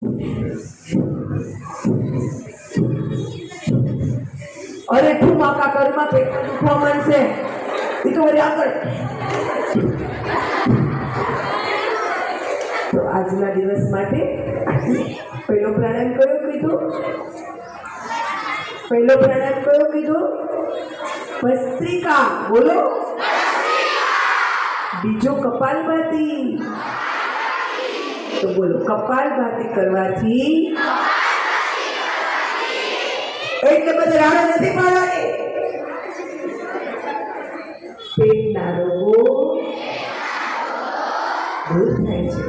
અરે તું માકા કરમાં પેટ દુખવા માંડશે. એ તો વળી આગળ. તો આજના દિવસ માટે પહેલો પ્રાણાયામ કયો કીધું? પહેલો પ્રાણાયામ કયો કીધું? ભસ્ત્રિકા બોલો. બીજો કપાલભાતી. તો બોલો કપાલભાતી કરવાથી એટલે બધે રાડો નથી પાડવાની પેટના રોગો દૂર થાય છે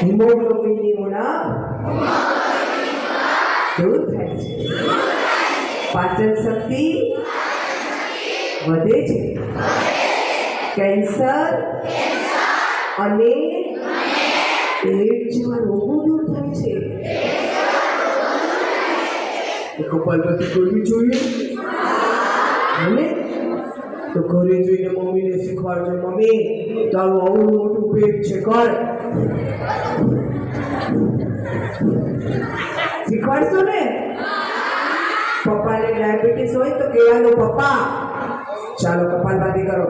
હિમોગ્લોબિનની ઉણપ દૂર થાય છે પાચન શક્તિ વધે છે કેન્સર અને પેટ જેવા રોગો દૂર થાય છે તો કપાલભાતી કરવી જોઈએ. અને તો ઘરે જોઈને મમ્મીને શીખવાડજો, મમ્મી, તારું આવું મોટું પેટ છે, કર. શીખવાડશો ને? પપ્પાને ડાયાબિટીસ હોય તો કહેવાનું પપ્પા. ચાલો, કપાલભાતી કરો.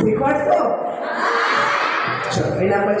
શીખવાડશો? ચાલો એના પછી